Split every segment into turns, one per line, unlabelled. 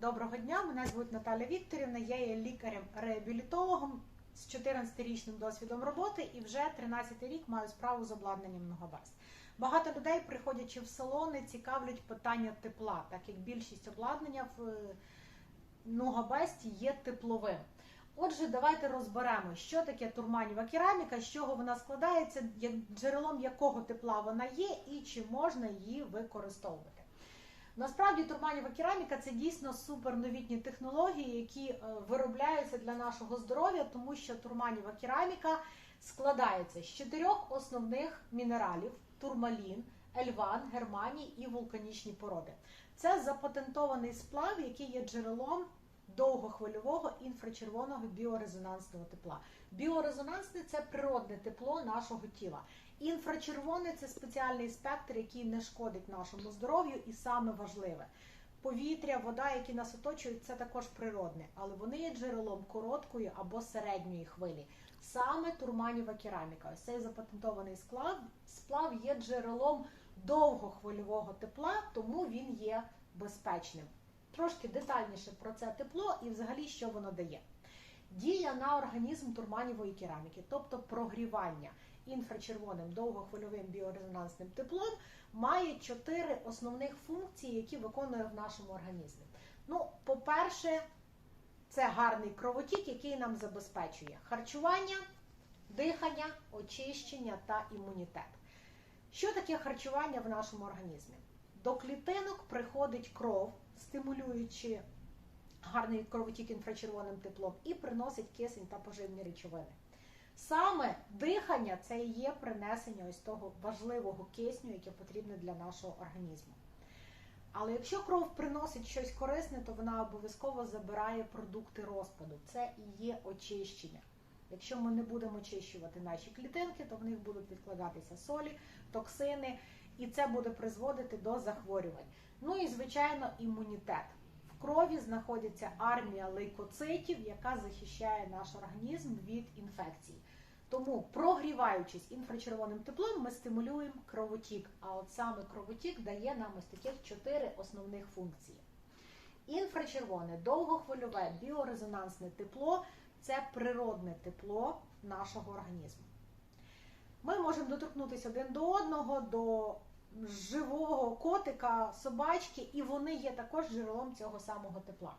Доброго дня, мене звуть Наталя Вікторівна. Я є лікарем-реабілітологом з 14-річним досвідом роботи і вже 13 рік маю справу з обладнанням Ногабест. Багато людей, приходячи в салони, цікавлять питання тепла, так як більшість обладнання в е, Ногабесті є тепловим. Отже, давайте розберемо, що таке турманіва кераміка, з чого вона складається, джерелом якого тепла вона є і чи можна її використовувати. Насправді турманіва кераміка це дійсно суперновітні технології, які е, виробляються для нашого здоров'я, тому що турманіва кераміка складається з чотирьох основних мінералів: турмалін, ельван, германій і вулканічні породи. Це запатентований сплав, який є джерелом довгохвильового інфрачервоного біорезонансного тепла. Біорезонансне це природне тепло нашого тіла. Інфрачервоне це спеціальний спектр, який не шкодить нашому здоров'ю, і саме важливе. Повітря, вода, які нас оточують, це також природне, але вони є джерелом короткої або середньої хвилі. Саме турманіва кераміка, ось цей запатентований сплав, сплав є джерелом довгохвильового тепла, тому він є безпечним. Трошки детальніше про це тепло і взагалі що воно дає. Дія на організм турманівої кераміки, тобто прогрівання інфрачервоним довгохвильовим біорезонансним теплом, має чотири основних функції, які виконує в нашому організмі. Ну, по-перше, це гарний кровотік, який нам забезпечує харчування, дихання, очищення та імунітет. Що таке харчування в нашому організмі? До клітинок приходить кров, стимулюючи гарний кровотік інфрачервоним теплом, і приносить кисень та поживні речовини. Саме дихання це і є принесення ось того важливого кисню, яке потрібне для нашого організму. Але якщо кров приносить щось корисне, то вона обов'язково забирає продукти розпаду. Це і є очищення. Якщо ми не будемо очищувати наші клітинки, то в них будуть відкладатися солі, токсини, і це буде призводити до захворювань. Ну і звичайно, імунітет. В крові знаходиться армія лейкоцитів, яка захищає наш організм від інфекцій. Тому, прогріваючись інфрачервоним теплом, ми стимулюємо кровотік. А от саме кровотік дає нам ось таких чотири основних функції. Інфрачервоне, довгохвильове, біорезонансне тепло це природне тепло нашого організму. Ми можемо доторкнутися один до одного, до живого котика, собачки, і вони є також джерелом цього самого тепла.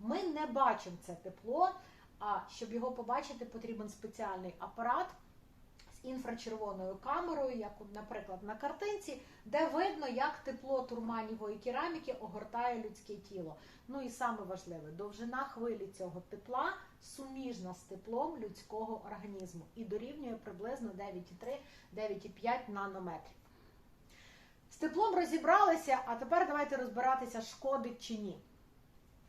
Ми не бачимо це тепло, а щоб його побачити, потрібен спеціальний апарат з інфрачервоною камерою, як, наприклад, на картинці, де видно, як тепло турманівої кераміки огортає людське тіло. Ну і саме важливе, довжина хвилі цього тепла суміжна з теплом людського організму і дорівнює приблизно 9,3-9,5 нанометрів. Теплом розібралися, а тепер давайте розбиратися, шкодить чи ні.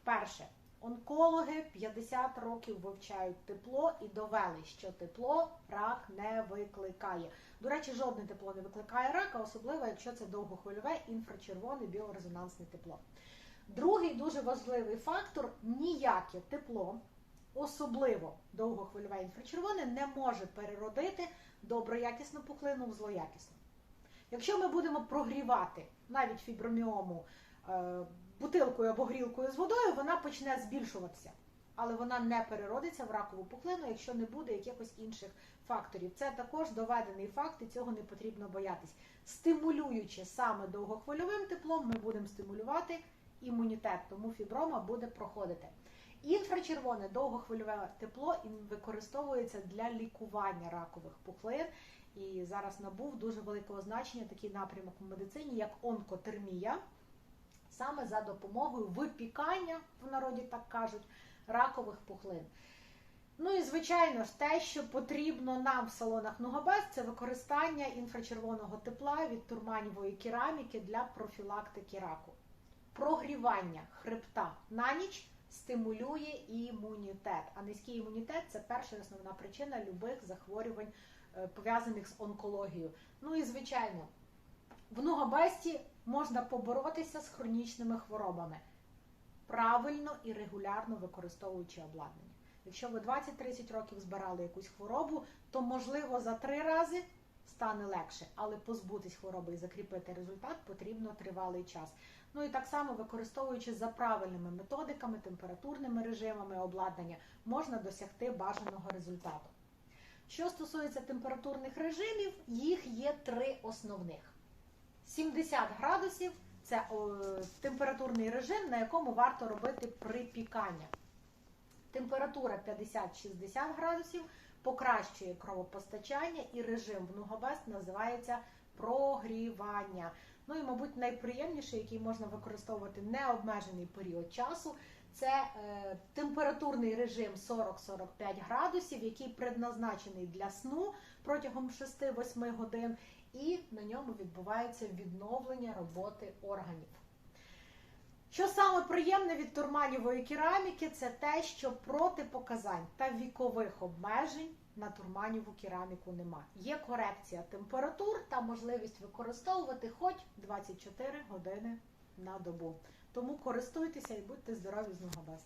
Перше, онкологи 50 років вивчають тепло і довели, що тепло рак не викликає. До речі, жодне тепло не викликає рака, особливо якщо це довгохвильове інфрачервоне біорезонансне тепло. Другий дуже важливий фактор ніяке тепло, особливо довгохвильове інфрачервоне, не може переродити доброякісну пухлину в злоякісну. Якщо ми будемо прогрівати навіть фіброміому е, бутилкою або грілкою з водою, вона почне збільшуватися, але вона не переродиться в ракову пухлину, якщо не буде якихось інших факторів. Це також доведений факт, і цього не потрібно боятись. Стимулюючи саме довгохвильовим теплом, ми будемо стимулювати імунітет, тому фіброма буде проходити. Інфрачервоне довгохвильове тепло використовується для лікування ракових пухлин. І зараз набув дуже великого значення такий напрямок в медицині, як онкотермія, саме за допомогою випікання, в народі так кажуть, ракових пухлин. Ну і звичайно ж, те, що потрібно нам в салонах Нугабес, це використання інфрачервоного тепла від турманівої кераміки для профілактики раку. Прогрівання хребта на ніч стимулює імунітет. А низький імунітет це перша основна причина любих захворювань пов'язаних з онкологією. Ну і звичайно, в Нугабесті можна поборотися з хронічними хворобами, правильно і регулярно використовуючи обладнання. Якщо ви 20-30 років збирали якусь хворобу, то можливо за три рази стане легше, але позбутись хвороби і закріпити результат потрібно тривалий час. Ну і так само використовуючи за правильними методиками, температурними режимами обладнання, можна досягти бажаного результату. Що стосується температурних режимів, їх є три основних. 70 градусів це температурний режим, на якому варто робити припікання. Температура 50-60 градусів покращує кровопостачання і режим в Нугабест називається прогрівання. Ну і, мабуть, найприємніший, який можна використовувати необмежений період часу, це е, температурний режим 40-45 градусів, який предназначений для сну протягом 6-8 годин, і на ньому відбувається відновлення роботи органів. Що саме приємне від турманівої кераміки, це те, що протипоказань та вікових обмежень на турманіву кераміку нема. Є корекція температур та можливість використовувати хоч 24 години на добу. Тому користуйтеся і будьте здорові з Ногабест.